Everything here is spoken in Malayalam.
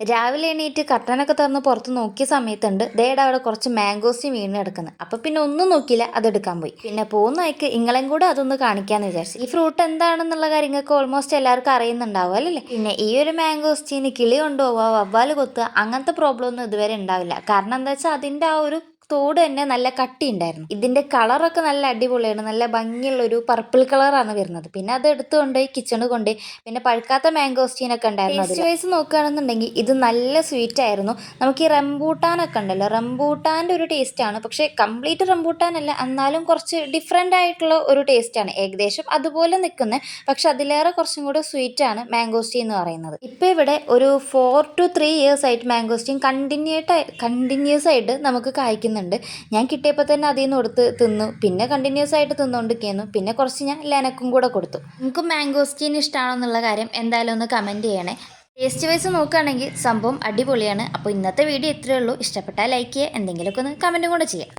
രാവിലെ എണീറ്റ് കർട്ടനൊക്കെ തുറന്ന് പുറത്ത് നോക്കിയ സമയത്തുണ്ട്. ദേടെ അവിടെ കുറച്ച് മാംഗോസും വീണ് കിടക്കുന്നത് അപ്പം പിന്നെ ഒന്നും നോക്കിയില്ല അതെടുക്കാൻ പോയി. പിന്നെ പോകുന്ന വഴിക്ക് ഇങ്ങളെയും കൂടെ അതൊന്ന് കാണിക്കാന്ന് വിചാരിച്ചു. ഈ ഫ്രൂട്ട് എന്താണെന്നുള്ള കാര്യങ്ങൾക്ക് ഓൾമോസ്റ്റ് എല്ലാവർക്കും അറിയുന്നുണ്ടാവും അല്ലേ പിന്നെ ഈ ഒരു മാംഗോസ്റ്റീന് കിളി കൊണ്ടുപോവുക വവ്വാൽ കൊത്തുക അങ്ങനത്തെ പ്രോബ്ലം ഒന്നും ഇതുവരെ ഉണ്ടാവില്ല. കാരണം എന്താ വെച്ചാൽ അതിന്റെ ആ ഒരു തോട് തന്നെ നല്ല കട്ടി ഉണ്ടായിരുന്നു ഇതിന്റെ കളറൊക്കെ നല്ല അടിപൊളിയാണ് നല്ല ഭംഗിയുള്ള ഒരു പർപ്പിൾ കളറാണ് വരുന്നത്. പിന്നെ അത് എടുത്തുകൊണ്ട് കിച്ചണ് കൊണ്ട് പിന്നെ പഴുക്കാത്ത മാംഗോസ്റ്റീനൊക്കെ ഉണ്ടായിരുന്നു ടേസ്റ്റ് വൈസ് നോക്കുകയാണെന്നുണ്ടെങ്കിൽ ഇത് നല്ല സ്വീറ്റ് ആയിരുന്നു. നമുക്ക് ഈ റംബൂട്ടാനൊക്കെ ഉണ്ടല്ലോ. റംബൂട്ടാന്റെ ഒരു ടേസ്റ്റ് ആണ്. പക്ഷേ കംപ്ലീറ്റ് റംബൂട്ടാൻ അല്ല. എന്നാലും കുറച്ച് ഡിഫറെന്റ് ആയിട്ടുള്ള ഒരു ടേസ്റ്റ് ആണ്. ഏകദേശം അതുപോലെ നിൽക്കുന്ന. പക്ഷെ അതിലേറെ കുറച്ചും കൂടെ സ്വീറ്റ് ആണ് മാംഗോസ്റ്റീൻ എന്ന് പറയുന്നത്. ഇപ്പോൾ ഇവിടെ ഒരു ഫോർ ടു ത്രീ ഇയേഴ്സ് ആയിട്ട് മാംഗോസ്റ്റീൻ കണ്ടിന്യൂട്ട് കണ്ടിന്യൂസ് ആയിട്ട് നമുക്ക് കായ്ക്കുന്നുണ്ട് ഞാൻ കിട്ടിയപ്പോൾ തന്നെ അതിൽ നിന്ന് കൊടുത്ത് തിന്നു. പിന്നെ കണ്ടിന്യൂസ് ആയിട്ട് തിന്നുകൊണ്ടിരിക്കുന്നു പിന്നെ കുറച്ച് ഞാൻ ലനക്കും കൂടെ കൊടുത്തു. നിങ്ങൾക്ക് മാംഗോസ്റ്റീൻ ഇഷ്ടമാണെന്നുള്ള കാര്യം എന്തായാലും ഒന്ന് കമന്റ് ചെയ്യണേ. ടേസ്റ്റ് വൈസ് നോക്കുകയാണെങ്കിൽ സംഭവം അടിപൊളിയാണ്. അപ്പോൾ ഇന്നത്തെ വീഡിയോ ഇത്രയേ ഉള്ളൂ. ഇഷ്ടപ്പെട്ടാൽ ലൈക്ക് ചെയ്യുക. എന്തെങ്കിലുമൊക്കെ ഒന്ന് കമന്റും കൂടെ ചെയ്യാം.